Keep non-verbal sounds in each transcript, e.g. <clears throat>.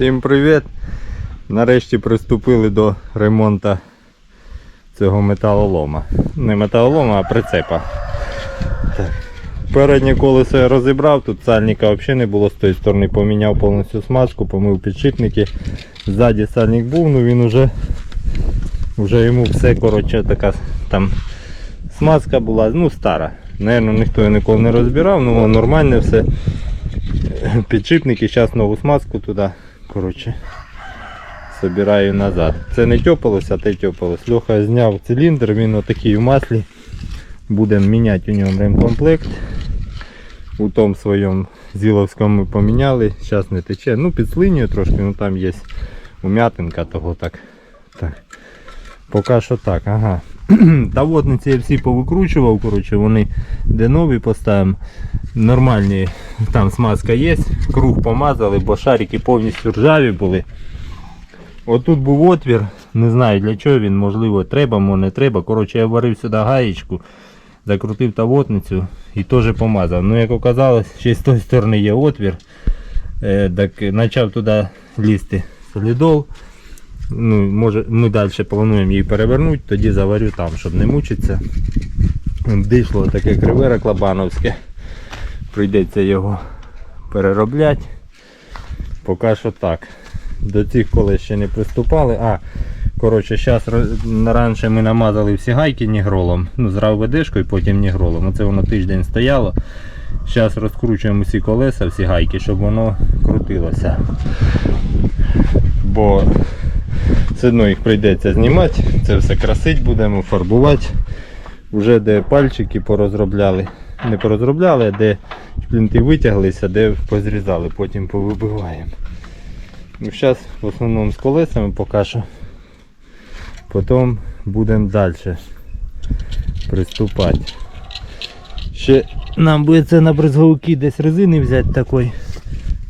Всім привіт! Нарешті приступили до ремонту цього металолома. Не металолома, а прицепа. Так. Переднє колесо я розібрав, тут сальника взагалі не було з тої сторони, поміняв повністю смазку, помив підшипники. Ззаді сальник був, ну він уже, вже йому все коротше така там смазка була, ну стара. Наверно, ніхто його ніколи не розбирав, ну нормальне все. Підшипники, зараз нову смазку туди. Коротше, собираю назад. Це не тьопалося, а те тьопалось. Льоха зняв циліндр, він отакий в маслі. Будемо міняти у ньому ремкомплект. У тому своєму зіловському поміняли. Зараз не тече. Ну підслинює трошки, ну там є ум'ятинка того так. так. Поки що так, ага. <clears throat> Та водниці я всі повикручував, коротше, вони де нові поставимо. Нормальні, там смазка є, круг помазали, бо шарики повністю ржаві були. Отут був отвір, не знаю для чого він, можливо, треба, може не треба. Коротше, я варив сюди гаєчку, закрутив тавотницю і теж помазав. Ну, як оказалось, ще з тої сторони є отвір. Е, так почав туди лізти солідол. Ну, може, ми далі плануємо її перевернути, тоді заварю там, щоб не мучитися. Дійшло таке криве реклабановське. Прийдеться його переробляти. Поки що так. До цих колес ще не приступали. А, коротше, зараз раніше ми намазали всі гайки нігролом. Ну, зрав ведешкою, потім нігролом. Оце воно тиждень стояло. Зараз розкручуємо всі колеса, всі гайки, щоб воно крутилося. Бо все одно їх прийдеться знімати, це все красить будемо, фарбувати. Вже де пальчики порозробляли. Не порозробляли, а де шплінти витяглися, де позрізали, потім повибиваємо. Ну, Зараз в основному з колесами поки що. Потім будемо далі приступати. Ще нам буде це на брезговики десь резини взяти такої.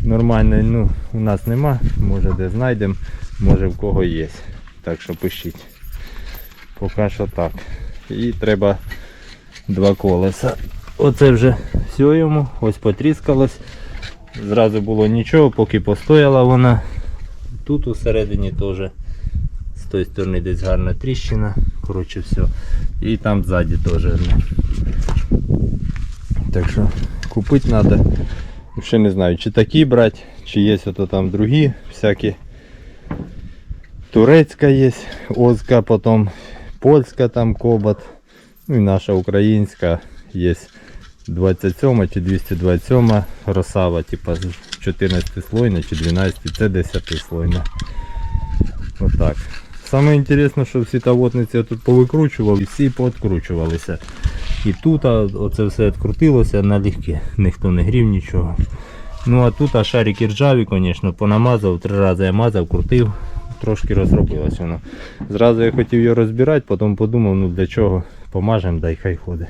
Нормальної, ну, у нас нема, може де знайдемо, може в кого є. Так що пишіть. Поки що так. І треба два колеса. Оце вже все йому, ось потріскалось. Зразу було нічого, поки постояла вона. Тут усередині теж з тої сторони десь гарна тріщина. Коротше все. І там ззаді теж. Так що купити треба. Ще не знаю, чи такі брати, чи є ото там другі всякі. Турецька є, озка, потім польська там кобот. Ну і наша українська є 27 чи 227 росава, типа 14 слойна чи 12, це 10 слойна. Отак. Саме інтересне, що всі тавотниці тут повикручував і всі пооткручувалися. І тут оце все відкрутилося налегке, ніхто не грів нічого. Ну а тут а шарики ржаві, звісно, понамазав, три рази я мазав, крутив, трошки розробилось воно. Зразу я хотів його розбирати, потім подумав, ну для чого помажемо, дай хай ходить.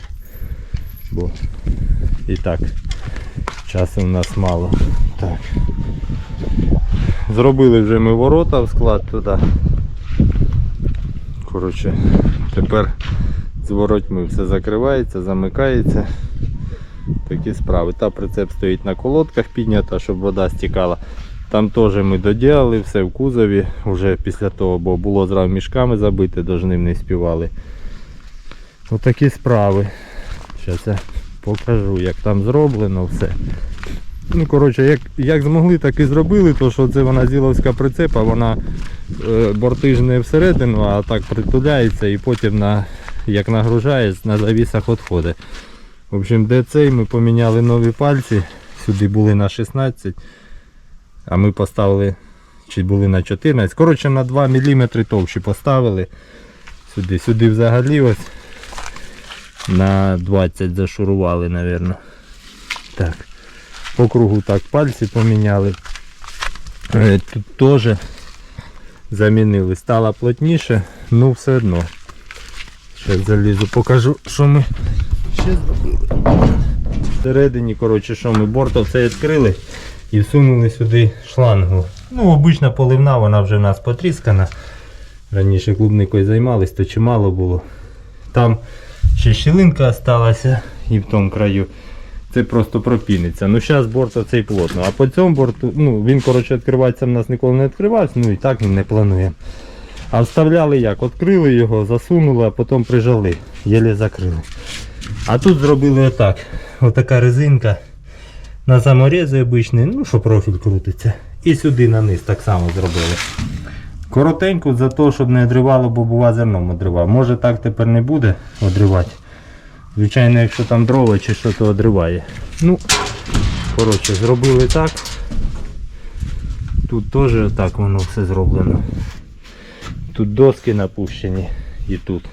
Бо і так, часу в нас мало. Так. Зробили вже ми ворота в склад туди. Коротше, тепер з воротьми все закривається, замикається. Такі справи. Та прицеп стоїть на колодках піднята, щоб вода стікала. Там теж ми додіяли, все в кузові вже після того, бо було зразу мішками забите, до ним не співали. Отакі справи. Зараз я покажу, як там зроблено все. Ну, коротше, як, як змогли, так і зробили, то що це вона зіловська прицепа, вона е, борти ж не всередину, а так притуляється і потім на, як нагружає, на завісах відходить. В общем, де цей ми поміняли нові пальці, сюди були на 16, а ми поставили, чи були на 14. Коротше, на 2 мм товщі поставили. Сюди, сюди взагалі ось на 20 зашурували, мабуть. Так. По кругу так пальці поміняли. Е, Тут теж замінили. Стало плотніше, ну все одно. Зараз залізу, покажу, що ми ще зробили. Всередині, коротше, що ми бортом це відкрили і всунули сюди шлангу. Ну, обична поливна, вона вже в нас потріскана. Раніше клубникою займались, то чимало було. Там ще щілинка залишилася і в тому краю. це просто пропіниться. Ну зараз борт оцей плотно. А по цьому борту, ну він коротше відкривається в нас ніколи не відкривався, ну і так він не планує. А вставляли як? Открили його, засунули, а потім прижали, єлі закрили. А тут зробили отак. Отака резинка на саморези обичний, ну що профіль крутиться. І сюди на низ так само зробили. Коротеньку за те, щоб не одривало, бо бува зерном одривав. Може так тепер не буде одривати. Звичайно, якщо там дрова чи що, то одриває. Ну, коротше, зробили так. Тут теж так воно все зроблено. Тут доски напущені і тут,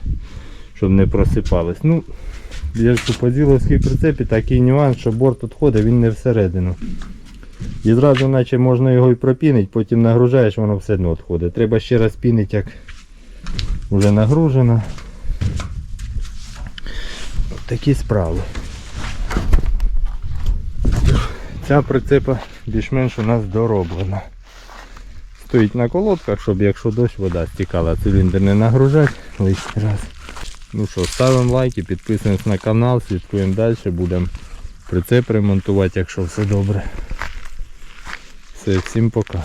щоб не просипались. Ну, я ж у поділовській прицепі такий нюанс, що борт відходить, він не всередину. І зразу наче можна його і пропінити, потім нагружаєш, воно все одно відходить. Треба ще раз пінити, як вже нагружено. От такі справи. Ця прицепа більш-менш у нас дороблена. Стоїть на колодках, щоб якщо дощ, вода стікала, циліндр не нагружати лишній раз. Ну що, ставимо лайки, підписуємось на канал, слідкуємо далі, будемо прицеп ремонтувати, якщо все добре. Все, всім пока.